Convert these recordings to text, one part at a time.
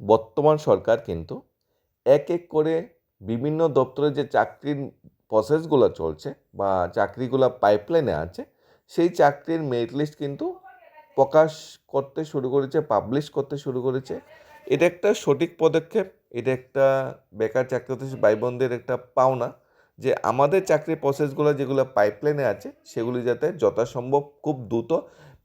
বর্তমান সরকার কিন্তু এক এক করে বিভিন্ন দপ্তরে যে চাকরির প্রসেসগুলো চলছে বা চাকরিগুলো পাইপলাইনে আছে, সেই চাকরির মেরিট লিস্ট কিন্তু প্রকাশ করতে শুরু করেছে পাবলিশ করতে শুরু করেছে। এটা একটা সঠিক পদক্ষেপ, এটা একটা বেকার চাকরি ভাই বোনদের একটা পাওনা যে আমাদের চাকরির প্রসেসগুলো যেগুলো পাইপলাইনে আছে, সেগুলি যাতে যথাসম্ভব খুব দ্রুত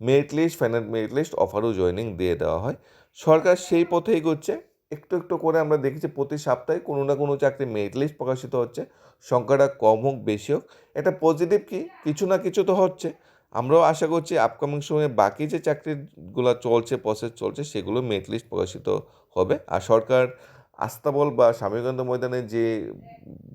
merit list final merit list অফারও joining দিয়ে দেওয়া হয়। সরকার সেই পথে এগোচ্ছে। একটু একটু করে আমরা দেখেছি প্রতি সপ্তাহে কোনো না কোনো চাকরি মেরিট লিস্ট প্রকাশিত হচ্ছে। সংখ্যাটা কম হোক, বেশি হোক। এটা পজিটিভ কি? কিছু না কিছু তো হচ্ছে। আমরাও আশা করছি আপকামিং সময়ে বাকি যে চাকরিগুলো চলছে প্রসেস চলছে, সেগুলো মেরিট লিস্ট প্রকাশিত হবে। আর সরকার আস্তাবল বা স্বামীকান্ত ময়দানে যে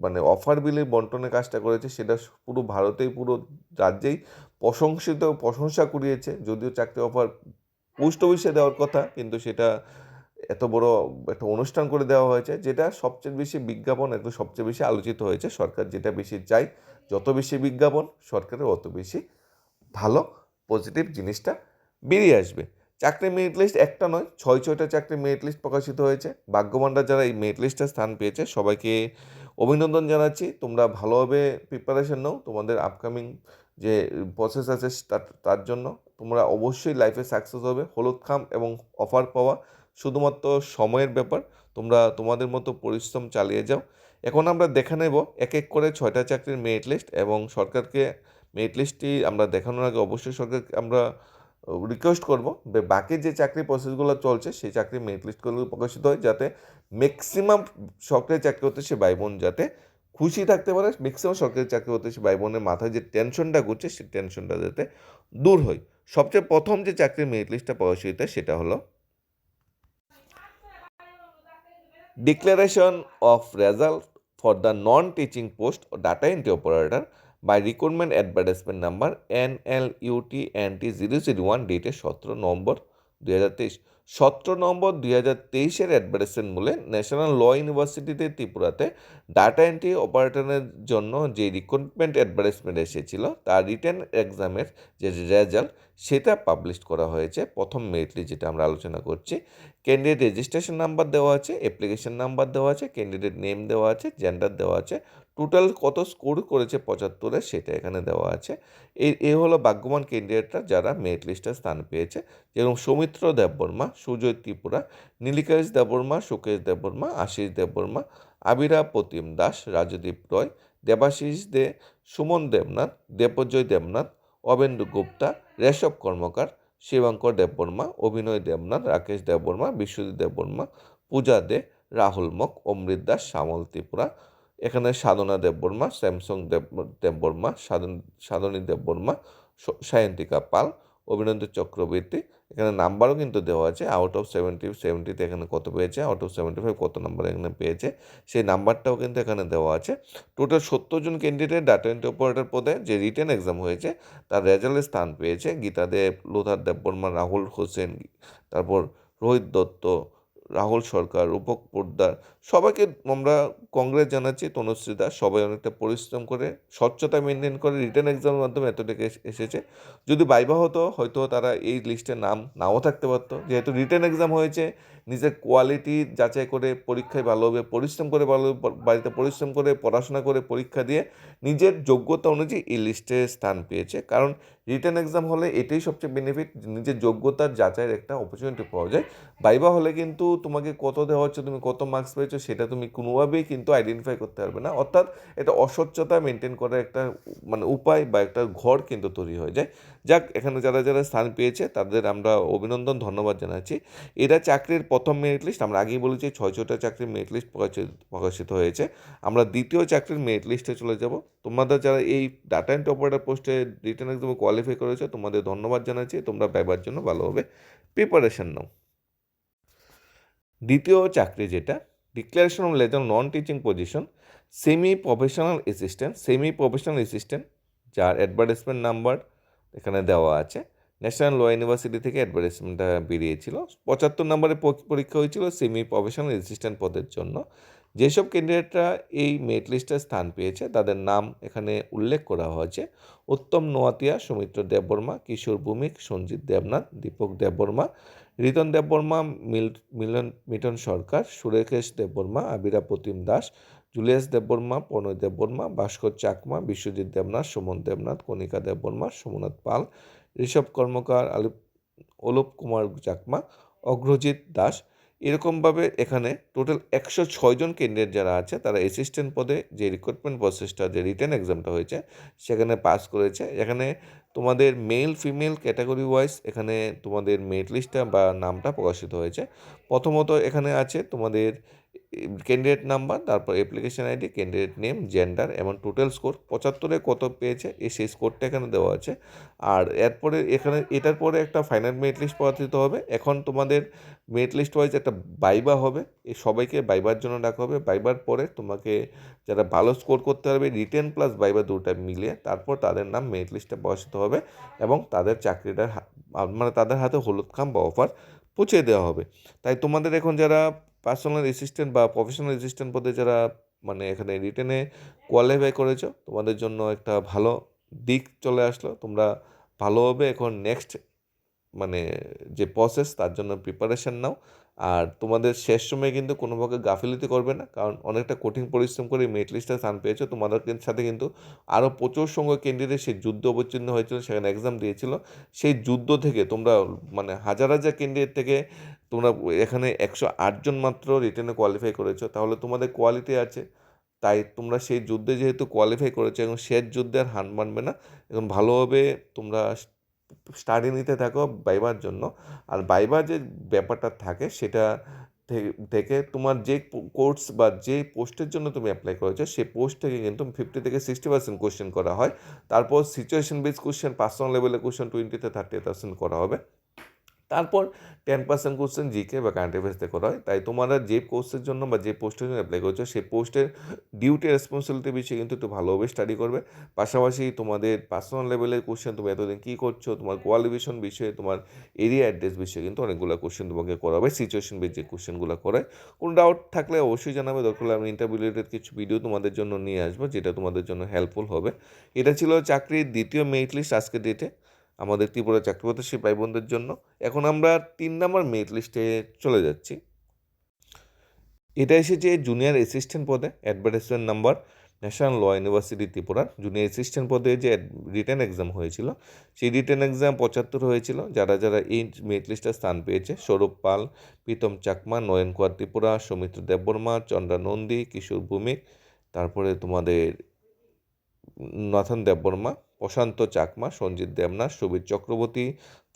মানে অফার বিলের বন্টনের কাজটা করেছে, সেটা পুরো ভারতেই, পুরো রাজ্যেই প্রশংসিত, প্রশংসা কুড়িয়েছে। যদিও চাকরি অফার পোস্ট অফিসে দেওয়ার কথা, কিন্তু সেটা এত বড় একটা অনুষ্ঠান করে দেওয়া হয়েছে, যেটা সবচেয়ে বেশি বিজ্ঞাপন একটু সবচেয়ে বেশি আলোচিত হয়েছে। সরকার যেটা বেশি চাই যত বেশি বিজ্ঞাপন, সরকারের অত বেশি ভালো পজিটিভ জিনিসটা বেরিয়ে আসবে। চাকরি মেরিট লিস্ট একটা নয়, ছয়, ছয়টা চাকরি মেরিট লিস্ট প্রকাশিত হয়েছে। ভাগ্যবানরা যারা এই মেরিট লিস্টে স্থান পেয়েছে, সবাইকে অভিনন্দন জানাচ্ছি। তোমরা ভালোভাবে প্রিপারেশন নাও, তোমাদের আপকামিং যে প্রসেস আছে তার জন্য। তোমরা অবশ্যই লাইফে সাকসেস হবে। হলুদ খাম এবং অফার পাওয়া শুধুমাত্র সময়ের ব্যাপার। তোমরা তোমাদের মতো পরিশ্রম চালিয়ে যাও। এখন আমরা দেখে নেব এক এক করে ছয়টা চাকরির মেরিট লিস্ট এবং সরকারকে মেরিট লিস্টটি আমরা দেখানোর আগে অবশ্যই সরকারকে আমরা রিকোয়েস্ট করব বাকি যে চাকরি প্রসেসগুলো চলছে, সেই চাকরি মেরিট লিস্টগুলো প্রকাশিত হয় যাতে ম্যাক্সিমাম সরকারি চাকরি হতে সে ভাই বোন যাতে খুশি থাকতে পারে। ম্যাক্সিমাম সরকারি চাকরি হতে সে ভাই বোনের মাথায় যে টেনশনটা ঘুরছে, সেই টেনশনটা যাতে দূর হয়। সবচেয়ে প্রথম যে চাকরির মেরিট লিস্টটা প্রকাশিত হয়েছে সেটা হলো declaration of result for the non teaching post data entry operator by recruitment advertisement number N L UT N T zero zero one ডেটে সতেরো নভেম্বর দু হাজার তেইশ। সতেরো নম্বর দুই হাজার তেইশের অ্যাডভার্টাইজমেন্ট মূলে ন্যাশনাল ল ইউনিভার্সিটিতে ত্রিপুরাতে ডাটা এন্ট্রি অপারেটরের জন্য যে রিক্রুটমেন্ট অ্যাডভার্টাইজমেন্ট এসেছিল, তার রিটার্ন এক্সামের যে রেজাল্ট, সেটা পাবলিশ করা হয়েছে। প্রথম মেরিটলি যেটা আমরা আলোচনা করছি, ক্যান্ডিডেট রেজিস্ট্রেশন নাম্বার দেওয়া আছে, অ্যাপ্লিকেশন নাম্বার দেওয়া আছে, ক্যান্ডিডেট নেম দেওয়া আছে, জেন্ডার দেওয়া আছে টোটাল কত স্কোর করেছে পঁচাত্তরে সেটা এখানে দেওয়া আছে। এই এ হলো ভাগ্যবান ক্যান্ডিডেটরা যারা মেরিট লিস্টে স্থান পেয়েছে। যেরকম সৌমিত্র দেববর্মা, সুজয় ত্রিপুরা, নীলিকেশ দেববর্মা, সুকেশ দেববর্মা, আশিস দেববর্মা আবিরা প্রতিম দাস, রাজদীপ রয়, দেবাশিস দে, সুমন দেবনাথ দেবজয় দেবনাথ, অবেন্দু গুপ্তা রেশব কর্মকার, শিবাঙ্কর দেববর্মা, অভিনয় দেবনাথ, রাকেশ দেববর্মা, বিশ্বজিৎ দেববর্মা, পূজা দে, রাহুল মক, অমৃত দাস, শ্যামল ত্রিপুরা এখানে সাধনা দেববর্মা, স্যামসং দেব দেববর্মা, সাধন, সাধনী দেববর্মা সায়ন্তিকা পাল অভিনন্দন চক্রবর্তী। এখানে নাম্বারও কিন্তু দেওয়া আছে। আউট অফ সেভেন্টি সেভেন্টিতে এখানে কত পেয়েছে? আউট অফ সেভেন্টি ফাইভ কত নাম্বার এখানে পেয়েছে? সেই নাম্বারটাও কিন্তু এখানে দেওয়া আছে। টোটাল সত্তর জন ক্যান্ডিডেট ডাটা এন্ট্রি অপারেটর পদে যে রিটেন এক্সাম হয়েছে, তার রেজাল্টে স্থান পেয়েছে। গীতা দেব লোথার দেববর্মা, রাহুল হোসেন, তারপর রোহিত দত্ত, রাহুল সরকার, রূপক পোদ্দার সবাইকে আমরা কংগ্রেস জানাচ্ছি, তনুশ্রী দাস। সবাই অনেকটা পরিশ্রম করে, স্বচ্ছতা মেনটেন করে রিটার্ন এক্সামের মাধ্যমে এতটুকু এসেছে। যদি বাইবা হতো, হয়তো তারা এই লিস্টে নাম নাও থাকতে পারতো। যেহেতু রিটার্ন এক্সাম হয়েছে, নিজের কোয়ালিটি যাচাই করে পরীক্ষায় ভালোভাবে পরিশ্রম করে ভালো বাড়িতে পরিশ্রম করে, পড়াশোনা করে, পরীক্ষা দিয়ে নিজের যোগ্যতা অনুযায়ী এই লিস্টে স্থান পেয়েছে। কারণ রিটার্ন এক্সাম হলে এটাই সবচেয়ে বেনিফিট নিজের যোগ্যতার যাচাইয়ের একটা অপরচুনিটি পাওয়া যায়। বাইবা হলে কিন্তু তোমাকে কত দেওয়া হচ্ছে, তুমি কত মার্কস পেয়েছ সেটা তুমি কোনোভাবেই কিন্তু আইডেন্টিফাই করতে পারবে না। অর্থাৎ এটা অস্বচ্ছতা মেনটেন করার একটা মানে উপায় বা একটা ঘর কিন্তু তৈরি হয়ে যায়। যাক, এখানে যারা যারা স্থান পেয়েছে, তাদের আমরা অভিনন্দন, ধন্যবাদ জানাচ্ছি। এরা চাকরির প্রথম মেরিট লিস্ট আমরা আগেই বলেছি, ছয় ছটা চাকরির মেরিট লিস্ট প্রকাশিত হয়েছে। আমরা দ্বিতীয় চাকরির মেরিট লিস্টে চলে যাব। তোমাদের যারা এই ডাটা এন্ড অপারেটর পোস্টে রিটার্ন এক্সামে কোয়ালিফাই করেছে, তোমাদের ধন্যবাদ জানাচ্ছি। তোমরা ব্যবহার জন্য ভালোভাবে প্রিপারেশন নাও। দ্বিতীয় চাকরি যেটা declaration of liaison non teaching position semi professional assistant semi professional assistant যার অ্যাডভার্টাইজমেন্ট নাম্বার এখানে দেওয়া আছে। ন্যাশনাল ল ইউনিভার্সিটি থেকে অ্যাডভার্টাইজমেন্টটা বেরিয়েছিল। পঁচাত্তর নম্বরে পরীক্ষা হয়েছিল সেমি প্রফেশনাল অ্যাসিস্ট্যান্ট পদের জন্য। যেসব ক্যান্ডিডেটরা এই মেরিট লিস্টে স্থান পেয়েছে, তাদের নাম এখানে উল্লেখ করা হয়েছে। উত্তম নোয়াতিয়া, সৌমিত্র দেববর্মা, কিশোর ভূমিক, সঞ্জিত দেবনাথ, দীপক দেববর্মা, রিতন দেববর্মা, মিল, মিলন, মিটন সরকার সুরেশেষ দেববর্মা, আবিরা প্রতিম দাস, জুলিয়াস দেববর্মা, প্রণয় দেববর্মা, ভাস্কর চাকমা, বিশ্বজিৎ দেবনাথ, সুমন দেবনাথ, কণিকা দেববর্মা, সোমনাথ পাল, ঋষভ কর্মকার আলিপ অলোপ কুমার চাকমা, অগ্রজিৎ দাস এরকমভাবে এখানে টোটাল একশো ছয়জন ক্যান্ডিডেট যারা আছে, তারা অ্যাসিস্ট্যান্ট পদে যে রিক্রুটমেন্ট প্রসেসটা যে রিটার্ন এক্সামটা হয়েছে, সেখানে পাস করেছে। এখানে তোমাদের মেল ফিমেল ক্যাটাগরি ওয়াইজ এখানে তোমাদের মেট লিস্টটা বা নামটা প্রকাশিত হয়েছে। প্রথমত এখানে আছে তোমাদের ক্যান্ডিডেট নাম্বার তারপর application ID candidate name gender এবং টোটাল স্কোর পঁচাত্তরে কত পেয়েছে, এই সেই স্কোরটা এখানে দেওয়া আছে। আর এরপরে এখানে, এটার পরে একটা ফাইনাল মেরিট লিস্ট প্রকাশিত হবে। এখন তোমাদের মেরিট লিস্ট ওয়াইজ একটা বাইবা হবে। এই সবাইকে বাইবার জন্য ডাকা হবে। বাইবার পরে তোমাকে যারা ভালো স্কোর করতে পারবে রিটেন প্লাস বাইবা দুটা মিলিয়ে তারপর তাদের নাম মেরিট লিস্টে প্রকাশিত হবে এবং তাদের চাকরিটার মানে তাদের হাতে হলুদ খাম বা অফার পৌঁছে দেওয়া হবে। তাই তোমাদের এখন যারা পার্সোনাল অ্যাসিস্ট্যান্ট বা প্রফেশনাল অ্যাসিস্ট্যান্ট পদে যারা মানে এখানে রিটেনে কোয়ালিফাই করেছ, তোমাদের জন্য একটা ভালো দিক চলে আসলো। তোমরা ভালোভাবে এখন নেক্সট মানে যে প্রসেস তার জন্য প্রিপারেশন নাও। আর তোমাদের শেষ সময়ে কিন্তু কোনো প্রকার গাফিলতি করবে না, কারণ অনেকটা কঠিন পরিশ্রম করে মেরিট লিস্টে স্থান পেয়েছ। তোমাদের সাথে কিন্তু আরও প্রচুর সংখ্যক ক্যান্ডিডেট সেই যুদ্ধ অবতীর্ণ হয়েছিল, সেখানে এক্সাম দিয়েছিল। সেই যুদ্ধ থেকে তোমরা মানে হাজার হাজার ক্যান্ডিডেট থেকে তোমরা এখানে একশো আটজন মাত্র রিটেনে কোয়ালিফাই করেছ, তাহলে তোমাদের কোয়ালিটি আছে। তাই তোমরা সেই যুদ্ধে যেহেতু কোয়ালিফাই করেছ, এবং শেষ যুদ্ধে আর হার মানবে না, এবং ভালোভাবে তোমরা স্টাডি নিতে থাকো বাইবার জন্য। আর বাইবার যে ব্যাপারটা থাকে, সেটা থেকে তোমার যে কোর্স বা যে পোস্টের জন্য তুমি অ্যাপ্লাই করেছ সেই পোস্ট থেকে কিন্তু ফিফটি থেকে সিক্সটি পার্সেন্ট কোশ্চেন করা হয়। তারপর সিচুয়েশন বেস কোশ্চেন পার্সোনাল লেভেলের কোশ্চেন টোয়েন্টিতে থার্টি পার্সেন্ট করা হবে। তারপর টেন পার্সেন্ট কোশ্চেন জিকে বা কারেন্ট অ্যাফেয়ার্সতে করা হয়। তাই তোমরা যে কোর্সের জন্য বা যে পোস্টের জন্য অ্যাপ্লাই করছ, সেই পোস্টের ডিউটি রেসপন্সিবিলিটি বিষয়ে কিন্তু একটু ভালোভাবে স্টাডি করবে। পাশাপাশি তোমাদের পার্সোনাল লেভেলের কোশ্চেন তুমি এতদিন কী করছ, তোমার কোয়ালিফিকেশন বিষয়ে, তোমার এরিয়া অ্যাড্রেস বিষয়ে কিন্তু অনেকগুলো কোশ্চেন তোমাকে করা হবে। সিচুয়েশন বেস যে কোশ্চেনগুলো করায়। কোনো ডাউট থাকলে অবশ্যই জানাবে। দরকার আমি ইন্টারভিউ রিলেটেড কিছু ভিডিও তোমাদের জন্য নিয়ে আসব, যেটা তোমাদের জন্য হেল্পফুল হবে। এটা ছিল চাকরির দ্বিতীয় মেরিট লিস্ট আজকের ডেটে আমাদের ত্রিপুরা চাকরি প্রত্যাশী ভাই বোনদের জন্য। এখন আমরা তিন নম্বর মেরিট লিস্টে চলে যাচ্ছি। এটা এসেছে জুনিয়র অ্যাসিস্ট্যান্ট পদে advertisement number national law university ত্রিপুরার জুনিয়র অ্যাসিস্ট্যান্ট পদে যে রিটেন এক্সাম হয়েছিল, সেই রিটেন এক্সাম পঁচাত্তর হয়েছিল। যারা যারা এই মেরিট লিস্টে স্থান পেয়েছে, সৌরভ পাল, প্রীতম চাকমা, নয়ন কুয়ার ত্রিপুরা, সৌমিত্র দেববর্মা, চন্দ্রা নন্দী, কিশোর ভৌমিক, তারপরে তোমাদের Nathan Debbarma Prashanta Chakma, Sanjit Debnath, Subir Chakraborty,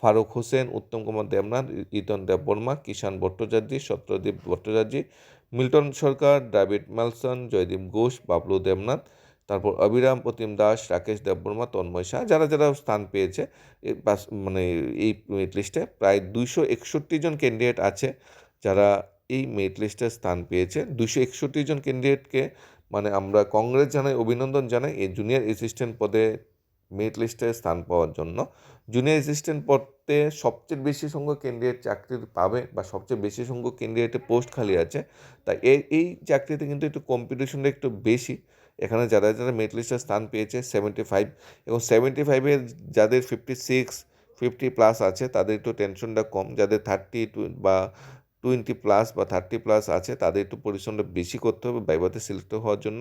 Faruk Hossain, Uttam Kumar Debnath, Itan Debbarma Kishan Bhattacharya Satyadeep Bhattacharya, Milton Sarkar, David Malsom, Joydip Ghosh, Bablu Debnath, তারপর অবিরাম প্রতিম দাস, রাকেশ দেববর্মা, তন্ময় শাহ, যারা যারা স্থান পেয়েছে মানে এই মেরিট লিস্টে প্রায় দুইশো একষট্টি জন ক্যান্ডিডেট আছে যারা এই মেরিট লিস্টে স্থান পেয়েছে। দুইশো একষট্টি জন ক্যান্ডিডেটকে মানে আমরা কংগ্রেস জানাই, অভিনন্দন জানাই, এই জুনিয়র অ্যাসিস্ট্যান্ট পদে মেরিট লিস্টে স্থান পাওয়ার জন্য। জুনিয়র অ্যাসিস্ট্যান্ট পদে সবচেয়ে বেশি সংখ্যক ক্যান্ডিডেট চাকরি পাবে বা সবচেয়ে বেশি সংখ্যক ক্যান্ডিডেটের পোস্ট খালি আছে। তাই এই এই চাকরিতে কিন্তু একটু কম্পিটিশনটা একটু বেশি। এখানে যারা যারা মেরিট লিস্টে স্থান পেয়েছে সেভেন্টি ফাইভ এবং সেভেন্টি ফাইভের যাদের ফিফটি সিক্স ফিফটি প্লাস আছে, তাদের একটু টেনশনটা কম। যাদের থার্টি টু বা টোয়েন্টি প্লাস বা থার্টি প্লাস আছে, তাদের একটু পরিশ্রমটা বেশি করতে হবে বাইবাতে সিলেক্ট হওয়ার জন্য।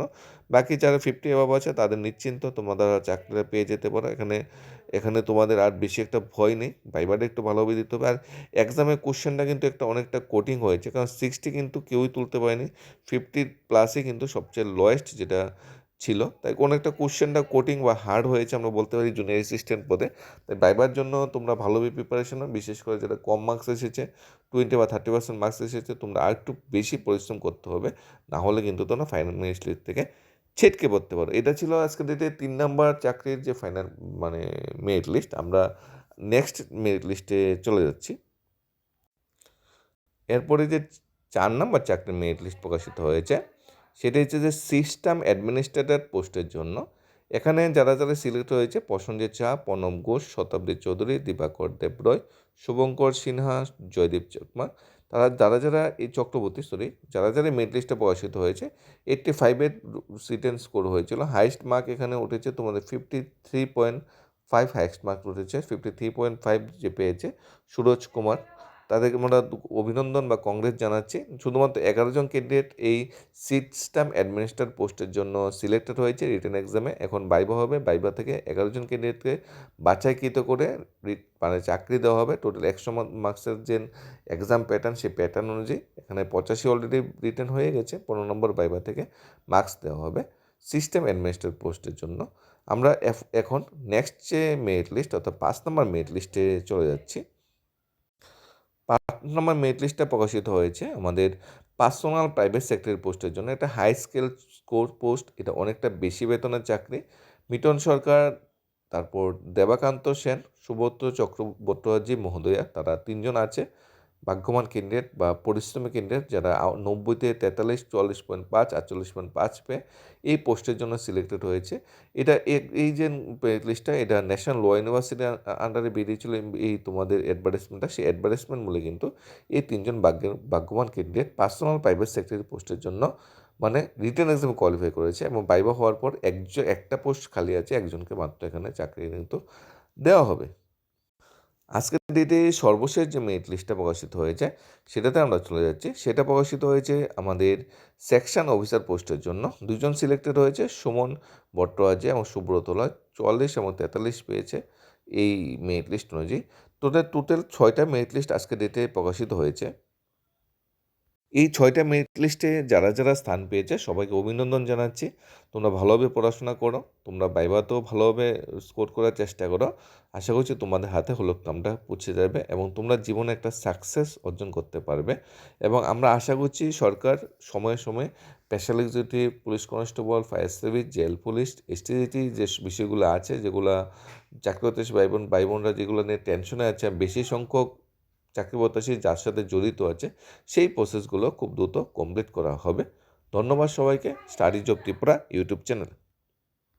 বাকি যারা ফিফটি এভাব আছে, তাদের নিশ্চিন্ত তোমাদের চাকরিটা পেয়ে যেতে পারো। এখানে এখানে তোমাদের আর বেশি একটা ভয় নেই বাইবাটা একটু ভালোভাবে দিতে হবে। আর এক্সামের কোশ্চেনটা কিন্তু একটা অনেকটা কঠিন হয়েছে, কারণ সিক্সটি কিন্তু কেউই তুলতে পারেনি। ফিফটি প্লাসই কিন্তু সবচেয়ে লোয়েস্ট যেটা ছিল। তাই কোনো একটা কোশ্চেনটা কোটিং বা হার্ড হয়েছে আমরা বলতে পারি জুনিয়র অ্যাসিস্ট্যান্ট পদে। তাই বাইবার জন্য তোমরা ভালোভাবে প্রিপারেশন বিশেষ করে যেটা কম মার্কস এসেছে টোয়েন্টি বা থার্টি পার্সেন্ট মার্কস এসেছে, তোমরা আর একটু বেশি পরিশ্রম করতে হবে, না হলে কিন্তু তোমরা ফাইনাল মেরিট লিস্ট থেকে ছেটকে পড়তে পারো। এটা ছিল আজকে ডেটে তিন নাম্বার চাকরির যে ফাইনাল মানে মেরিট লিস্ট আমরা নেক্সট মেরিট লিস্টে চলে যাচ্ছি। এরপরে যে চার নাম্বার চাকরির মেরিট লিস্ট প্রকাশিত হয়েছে সেটা হচ্ছে যে সিস্টেম অ্যাডমিনিস্ট্রেটর পোস্টের জন্য। এখানে যারা যারা সিলেক্ট হয়েছে প্রসঞ্জিৎ চা প্রণব ঘোষ, শতাব্দী চৌধুরী দিবাকর দেবরয়, শুভঙ্কর সিনহা, জয়দীপ চাকমা, তারা যারা যারা এই চক্রবর্তী সরি যারা যারা মেরিট লিস্টে প্রকাশিত হয়েছে এইট্টি ফাইভের সিটেন স্কোর হয়েছিল। হাইস্ট মার্ক এখানে উঠেছে তোমাদের fifty three point five highest mark উঠেছে। ফিফটি থ্রি পয়েন্ট ফাইভ যে পেয়েছে সুরজ কুমার। তাদেরকে আমরা অভিনন্দন বা কংগ্রেস জানাচ্ছি। শুধুমাত্র এগারো জন ক্যান্ডিডেট এই সিট সিস্টেম অ্যাডমিনিস্ট্রেটর পোস্টের জন্য সিলেক্টেড হয়েছে রিটেন এক্সামে এখন বাইবা হবে, বাইবা থেকে এগারো জন ক্যান্ডিডেটকে বাছাইকৃত করে মানে চাকরি দেওয়া হবে। টোটাল একশো মার্কসের যে এক্সাম প্যাটার্ন সেই প্যাটার্ন অনুযায়ী এখানে পঁচাশি অলরেডি রিটার্ন হয়ে গেছে, পনেরো নম্বর বাইবা থেকে মার্কস দেওয়া হবে সিস্টেম অ্যাডমিনিস্ট্রেটর পোস্টের জন্য। আমরা এখন নেক্সট যে মেরিট লিস্ট অর্থাৎ পাঁচ নম্বর মেরিট লিস্টে চলে যাচ্ছি। পাঁচ নম্বর মেরিট লিস্টটা প্রকাশিত হয়েছে আমাদের পার্সোনাল প্রাইভেট সেক্টরের পোস্টের জন্য। এটা হাই স্কেল স্কোর পোস্ট, এটা অনেকটা বেশি বেতনের চাকরি। মিটন সরকার, তারপর দেবাকান্ত সেন, সুব্রত চক্রবর্তী মহোদয়া, তারা তিনজন আছে। ভাগ্যবান ক্যান্ডিডেট বা পরিশ্রমী ক্যান্ডিডেট যারা নব্বইতে তেতাল্লিশ, চুয়াল্লিশ পয়েন্ট পাঁচ, আটচল্লিশ পয়েন্ট পাঁচ পেয়ে এই পোস্টের জন্য সিলেক্টেড হয়েছে। এটা এই যে লিস্টটা, এটা ন্যাশনাল ল ইউনিভার্সিটির আন্ডারে বেরিয়েছিল এই- তোমাদের অ্যাডভার্টাইজমেন্টটা। সেই অ্যাডভার্টাইজমেন্ট মূলে কিন্তু এই তিনজন ভাগ্যের, ভাগ্যবান ক্যান্ডিডেট পার্সোনাল প্রাইভেট সেক্টরের পোস্টের জন্য মানে রিটেন এক্সাম কোয়ালিফাই করেছে এবং বাইবা হওয়ার পর একজন একটা পোস্ট খালি আছে, একজনকে মাত্র এখানে চাকরি কিন্তু দেওয়া হবে। আজকের ডেটে সর্বশেষ যে মেরিট লিস্টটা প্রকাশিত হয়েছে, সেটাতে আমরা চলে যাচ্ছি। সেটা প্রকাশিত হয়েছে আমাদের সেকশন অফিসার পোস্টের জন্য। দুজন সিলেক্টেড হয়েছে, সুমন ভট্টাচার্য এবং সুব্রতলা চুয়াল্লিশ এবং তেতাল্লিশ পেয়েছে এই মেরিট লিস্ট অনুযায়ী। টোটাল টোটাল ছয়টা মেরিট লিস্ট আজকের ডেটে প্রকাশিত হয়েছে। এই ছয়টা মেরিট লিস্টে যারা যারা স্থান পেয়েছে, সবাইকে অভিনন্দন জানাচ্ছি। তোমরা ভালোভাবে পড়াশোনা করো, তোমরা বাইবাতেও ভালোভাবে স্কোর করার চেষ্টা করো। আশা করছি তোমাদের হাতে হলুদকামটা পৌঁছে যাবে এবং তোমরা জীবনে একটা সাকসেস অর্জন করতে পারবে। এবং আমরা আশা করছি সরকার সময়ে সময়ে special executive police constable fire service jail police STGT যে বিষয়গুলো আছে, যেগুলো চাকরি প্রত্যাশী ভাই বোন ভাই বোনরা যেগুলো নিয়ে টেনশনে আছে, বেশি সংখ্যক চাকরি প্রত্যাশী যার সাথে জড়িত আছে, সেই প্রসেসগুলো খুব দ্রুত কমপ্লিট করা হবে। ধন্যবাদ সবাইকে। Study job Tripura YouTube channel